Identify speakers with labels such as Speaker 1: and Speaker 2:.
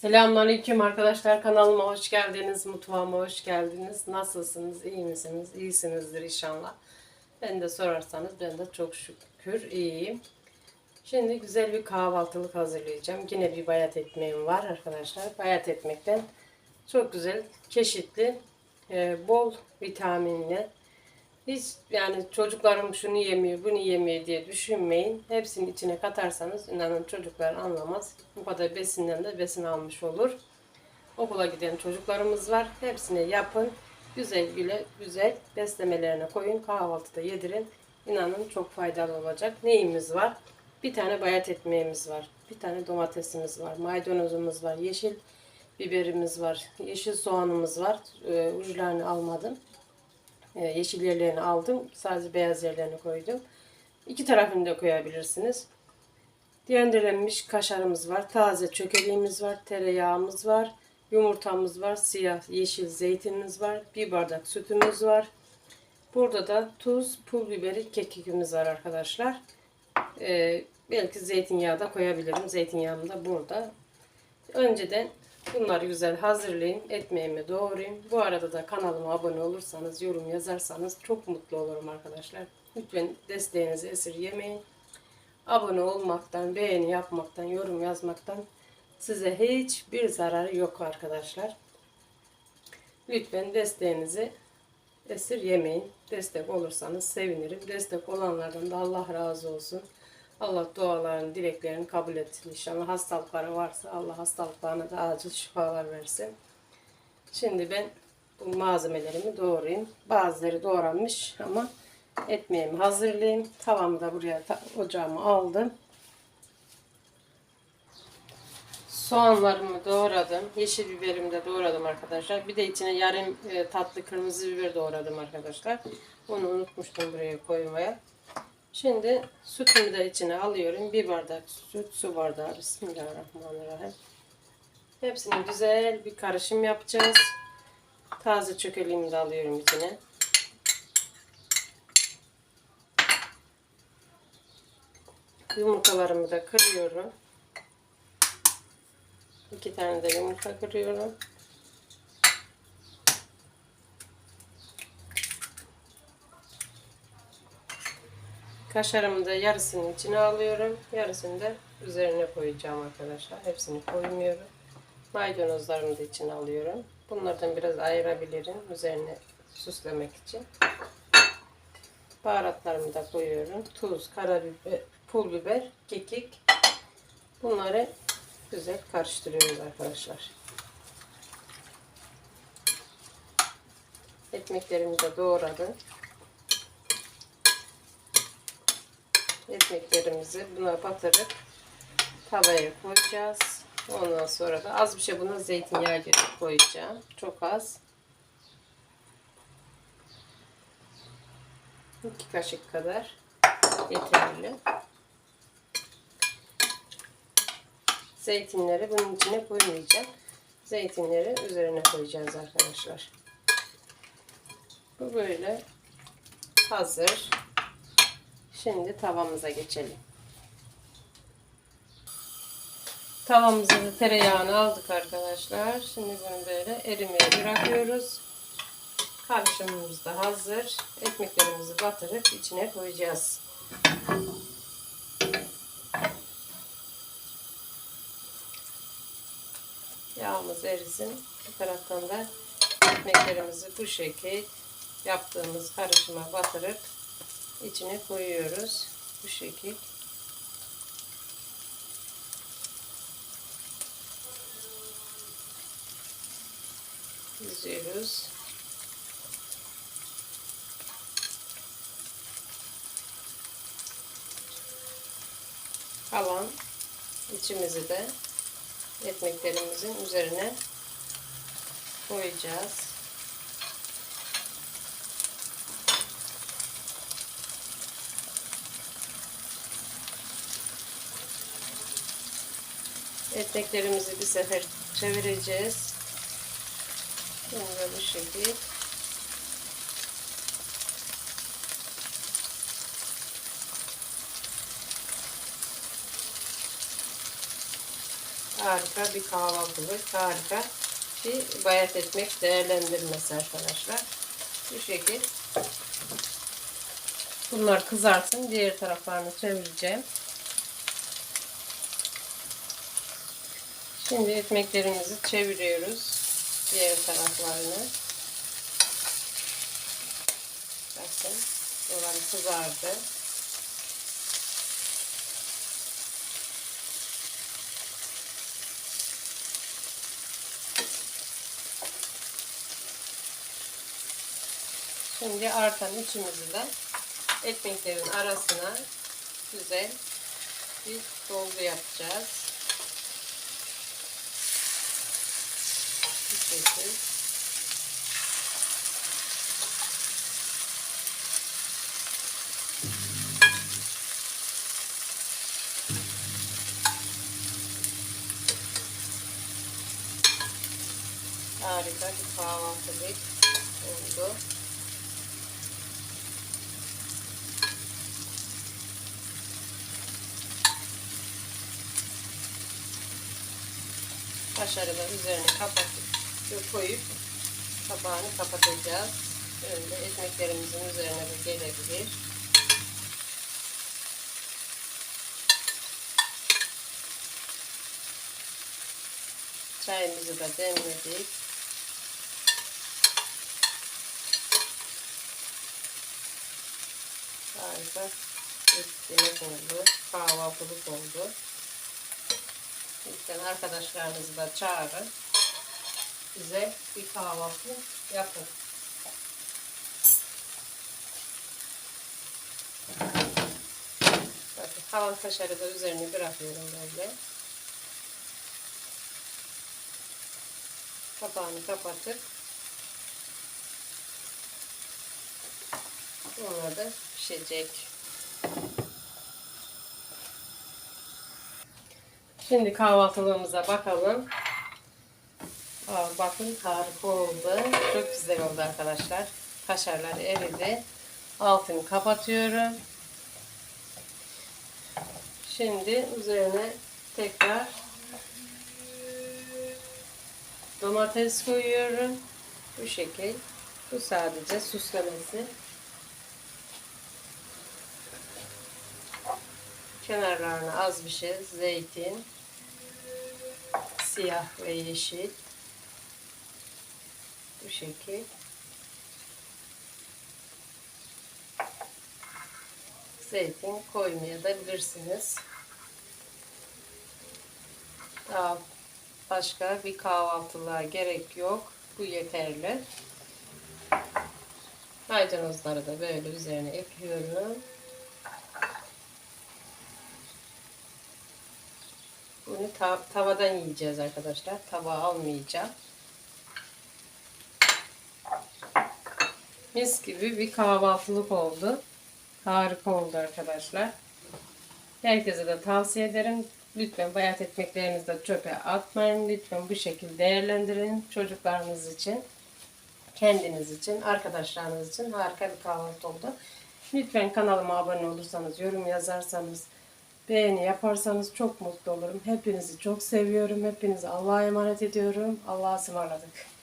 Speaker 1: Selamünaleyküm arkadaşlar kanalıma hoş geldiniz, mutfağıma hoş geldiniz. Nasılsınız, iyi misiniz? İyisinizdir inşallah. Ben de sorarsanız ben de çok şükür iyiyim. Şimdi güzel bir kahvaltılık hazırlayacağım. Yine bir bayat ekmeğim var arkadaşlar. Bayat ekmekten çok güzel, çeşitli, e, bol vitaminli. Hiç yani çocuklarım şunu yemiyor, bunu yemiyor diye düşünmeyin. Hepsini içine katarsanız inanın çocuklar anlamaz. Bu kadar besinden de besin almış olur. Okula giden çocuklarımız var. Hepsini yapın. Güzel güle güzel beslemelerine koyun. Kahvaltıda yedirin. İnanın çok faydalı olacak. Neyimiz var? Bir tane bayat ekmeğimiz var. Bir tane domatesimiz var. Maydanozumuz var. Yeşil biberimiz var. Yeşil soğanımız var. Ee, uçlarını almadım. Ee, yeşil yerlerini aldım. Sadece beyaz yerlerini koydum. İki tarafını da koyabilirsiniz. Diyendirilmiş kaşarımız var. Taze çökeliğimiz var. Tereyağımız var. Yumurtamız var. Siyah yeşil zeytinimiz var. Bir bardak sütümüz var. Burada da tuz, pul biberi, kekikimiz var arkadaşlar. Ee, belki zeytinyağı da koyabilirim. Zeytinyağım da burada. Önceden bunları güzel hazırlayayım. Ekmeğimi doğrayayım. Bu arada da kanalıma abone olursanız, yorum yazarsanız çok mutlu olurum arkadaşlar. Lütfen desteğinizi esirgemeyin. Abone olmaktan, beğeni yapmaktan, yorum yazmaktan size hiçbir zararı yok arkadaşlar. Lütfen desteğinizi esirgemeyin. Destek olursanız sevinirim. Destek olanlardan da Allah razı olsun. Allah dualarını, dileklerini kabul etsin inşallah. Hastalıkları varsa Allah hastalıklarına da acil şifalar versin. Şimdi ben bu malzemelerimi doğrayayım. Bazıları doğranmış ama ekmeğimi hazırlayayım. Tavamı da buraya ocağıma aldım. Soğanlarımı doğradım. Yeşil biberimi de doğradım arkadaşlar. Bir de içine yarım e, tatlı kırmızı biber doğradım arkadaşlar. Onu unutmuştum buraya koymaya. Şimdi sütümü de içine alıyorum. Bir bardak süt, su bardağı. Bismillahirrahmanirrahim. Hepsini güzel bir karışım yapacağız. Taze çökeliğimi de alıyorum içine. Yumurtalarımı da kırıyorum. İki tane de yumurta kırıyorum. Kaşarımı da yarısının içine alıyorum. Yarısını da üzerine koyacağım arkadaşlar. Hepsini koymuyorum. Maydanozlarımı da içine alıyorum. Bunlardan biraz ayırabilirim. Üzerine süslemek için. Baharatlarımı da koyuyorum. Tuz, karabiber, pul biber, kekik. Bunları güzel karıştırıyoruz arkadaşlar. Ekmeklerimi de doğradım. Ekmeklerimizi buna batırıp tavaya koyacağız. Ondan sonra da az bir şey buna zeytinyağı koyacağım. Çok az. 2 kaşık kadar yeterli. Zeytinleri bunun içine koymayacağım. Zeytinleri üzerine koyacağız arkadaşlar. Bu böyle hazır. Şimdi tavamıza geçelim. Tavamızı da tereyağını aldık arkadaşlar. Şimdi bunu böyle erimeye bırakıyoruz. Karışımımız da hazır. Ekmeklerimizi batırıp içine koyacağız. Yağımız erisin. Bu taraftan da ekmeklerimizi bu şekil yaptığımız karışıma batırıp içine koyuyoruz. Bu şekil. Diziyoruz. Kalan içimizi de ekmeklerimizin üzerine koyacağız. Ekmeklerimizi bir sefer çevireceğiz. Şimdi bu şekil. Harika bir kahvaltılık, harika bir bayat ekmek değerlendirmesi arkadaşlar. Bu şekil. Bunlar kızarsın. Diğer taraflarını çevireceğim. Şimdi ekmeklerimizi çeviriyoruz. Diğer taraflarını. Bakın. Buraları kızardı. Şimdi artan içimizi de ekmeklerin arasına güzel bir dolgu yapacağız. Şekil. Harika bir kahvaltılık oldu. Kaşarı da üzerine kapatıp koyup kapağını kapatacağız. Böyle ekmeklerimizin üzerine de gelebilir. Çayımızı da demledik. Harika bir oldu. Kahvaltılık oldu. Lütfen arkadaşlarınızı da çağırın. Bize bir kahvaltı yapın. Bakın kalan kaşarı da üzerine bırakıyorum böyle. Kapağını kapatıp bunlar da pişecek. Şimdi kahvaltılığımıza bakalım. Aa, bakın harika oldu. Çok güzel oldu arkadaşlar. Kaşarlar eridi. Altını kapatıyorum. Şimdi üzerine tekrar domates koyuyorum. Bu şekil. Bu sadece süslemesi. Kenarlarına az bir şey zeytin, siyah ve yeşil. Bu şekil. Zeytin koymaya da bilirsiniz. Daha başka bir kahvaltılığa gerek yok. Bu yeterli. Maydanozları da böyle üzerine ekliyorum. Bunu ta tavadan yiyeceğiz arkadaşlar. Tabağa almayacağım. Mis gibi bir kahvaltılık oldu. Harika oldu arkadaşlar. Herkese de tavsiye ederim. Lütfen bayat ekmeklerinizi de çöpe atmayın. Lütfen bu şekilde değerlendirin. Çocuklarınız için, kendiniz için, arkadaşlarınız için harika bir kahvaltı oldu. Lütfen kanalıma abone olursanız, yorum yazarsanız, beğeni yaparsanız çok mutlu olurum. Hepinizi çok seviyorum. Hepinizi Allah'a emanet ediyorum. Allah'a ısmarladık.